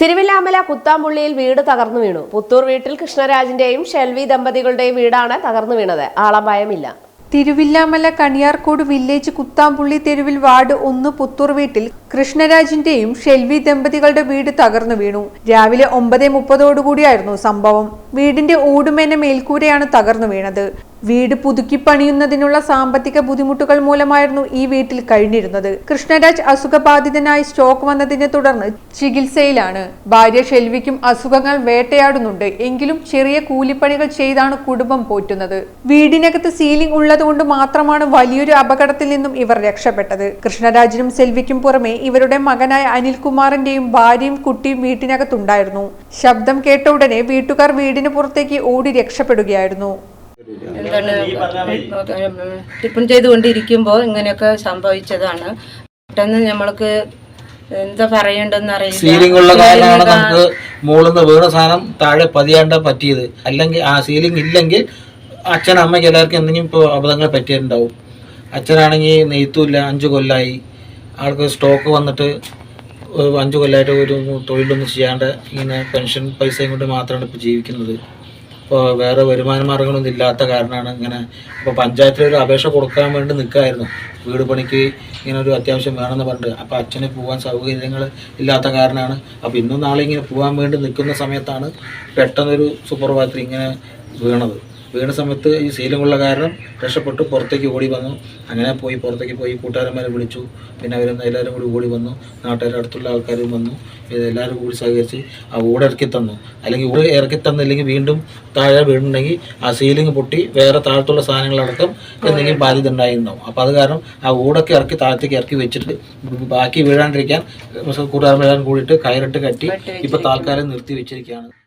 Thiruvillwamala പുത്താമ്പുള്ളിയിൽ വീട് തകർന്നു വീണു. പുത്തൂർ വീട്ടിൽ കൃഷ്ണരാജിന്റെയും ഷെൽവി ദമ്പതികളുടെയും വീടാണ് തകർന്നു വീണത്. ആളപായമില്ല. തിരുവില്ലാമല കണിയാർക്കോട് വില്ലേജ് കുത്താമ്പുള്ളി തെരുവിൽ വാർഡ് ഒന്ന് പുത്തൂർ വീട്ടിൽ കൃഷ്ണരാജിന്റെയും ഷെൽവി ദമ്പതികളുടെ വീട് തകർന്നു വീണു. രാവിലെ ഒമ്പത് മുപ്പതോടുകൂടിയായിരുന്നു സംഭവം. വീടിന്റെ ഓടുമേന മേൽക്കൂരയാണ് തകർന്നു വീണത്. വീട് പുതുക്കി പണിയുന്നതിനുള്ള സാമ്പത്തിക ബുദ്ധിമുട്ടുകൾ മൂലമായിരുന്നു ഈ വീട്ടിൽ കഴിഞ്ഞിരുന്നത്. കൃഷ്ണരാജ് അസുഖബാധിതനായി സ്റ്റോക്ക് വന്നതിനെ തുടർന്ന് ചികിത്സയിലാണ്. ഭാര്യ ഷെൽവിക്കും അസുഖങ്ങൾ വേട്ടയാടുന്നുണ്ട്. എങ്കിലും ചെറിയ കൂലിപ്പണികൾ ചെയ്താണ് കുടുംബം പോറ്റുന്നത്. വീടിനകത്ത് സീലിംഗ് ഉള്ളതുകൊണ്ട് മാത്രമാണ് വലിയൊരു അപകടത്തിൽ നിന്നും ഇവർ രക്ഷപ്പെട്ടത്. കൃഷ്ണരാജിനും സെൽവിക്കും പുറമെ ഇവരുടെ മകനായ അനിൽകുമാറിന്റെയും ഭാര്യയും കുട്ടിയും വീട്ടിനകത്തുണ്ടായിരുന്നു. ശബ്ദം കേട്ട ഉടനെ വീട്ടുകാർ വീടിന് പുറത്തേക്ക് ഓടി രക്ഷപ്പെടുകയായിരുന്നു. എന്താണ് ടിപ്പൺ ചെയ്തുകൊണ്ടിരിക്കുമ്പോൾ ഇങ്ങനെയൊക്കെ സംഭവിച്ചതാണ്. പെട്ടെന്ന് നമ്മൾക്ക് എന്താ പറയണ്ടെന്ന് അറിയില്ല. സീലിംഗ് ഉള്ള കാരണമാണ് നമുക്ക് മുകളിൽ നിന്ന് വീണ സാധനം താഴെ പതിയാണ്ട പറ്റിയത്. അല്ലെങ്കിൽ ആ സീലിംഗ് ഇല്ലെങ്കിൽ അച്ഛൻ അമ്മയ്ക്ക് എല്ലാവർക്കും എന്തെങ്കിലും ഇപ്പോൾ അബദ്ധങ്ങൾ പറ്റിയിട്ടുണ്ടാവും. അച്ഛനാണെങ്കിൽ നെയ്ത്തുമില്ല അഞ്ച് കൊല്ലമായി ആൾക്ക് സ്റ്റോക്ക് വന്നിട്ട് അഞ്ച് കൊല്ലമായിട്ട് ഒരു തൊഴിലൊന്നും ചെയ്യാണ്ട് ഇങ്ങനെ പെൻഷൻ പൈസയും കൊണ്ട് മാത്രമാണ് ഇപ്പോൾ ജീവിക്കുന്നത്. ഇപ്പോൾ വേറെ വരുമാന മാർഗങ്ങളൊന്നും ഇല്ലാത്ത കാരണമാണ് ഇങ്ങനെ ഇപ്പോൾ പഞ്ചായത്തിൽ ഒരു അപേക്ഷ കൊടുക്കാൻ വേണ്ടി നിൽക്കായിരുന്നു വീട് പണിക്ക് ഇങ്ങനെ ഒരു അത്യാവശ്യം വേണമെന്ന് പറഞ്ഞിട്ട്. അപ്പോൾ അച്ഛന് പോകാൻ സൗകര്യങ്ങൾ ഇല്ലാത്ത കാരണമാണ്. അപ്പോൾ ഇന്നും നാളെ ഇങ്ങനെ പോകാൻ വേണ്ടി നിൽക്കുന്ന സമയത്താണ് പെട്ടെന്നൊരു സൂപ്പർവൈസർ ഇങ്ങനെ വീണത്. വീണ സമയത്ത് ഈ ശീലമുള്ള കാരണം രക്ഷപ്പെട്ടു പുറത്തേക്ക് ഓടി വന്നു. അങ്ങനെ പോയി പുറത്തേക്ക് പോയി കൂട്ടുകാരന്മാരെ വിളിച്ചു. പിന്നെ അവരൊന്ന് എല്ലാവരും കൂടി ഓടി വന്നു. നാട്ടുകാരുടെ അടുത്തുള്ള ആൾക്കാരും വന്നു. എല്ലാവരും കൂടി സഹകരിച്ച് ആ ഓട് ഇറക്കി തന്നു. അല്ലെങ്കിൽ ഓട് ഇറക്കി തന്നില്ലെങ്കിൽ വീണ്ടും താഴെ വീണുണ്ടെങ്കിൽ ആ സീലിംഗ് പൊട്ടി വേറെ താഴത്തുള്ള സാധനങ്ങളടക്കം എന്തെങ്കിലും ബാധ്യത ഉണ്ടായിരുന്നുണ്ടാവും അപ്പോൾ അത് കാരണം ആ ഊടൊക്കെ ഇറക്കി താഴത്തേക്ക് ഇറക്കി വെച്ചിട്ട് ബാക്കി വീഴാണ്ടിരിക്കാൻ കൂട്ടുകാരന്മാരും കൂടിയിട്ട് കയറിട്ട് കട്ടി ഇപ്പോൾ താൽക്കാലം നിർത്തി വെച്ചിരിക്കുകയാണ്.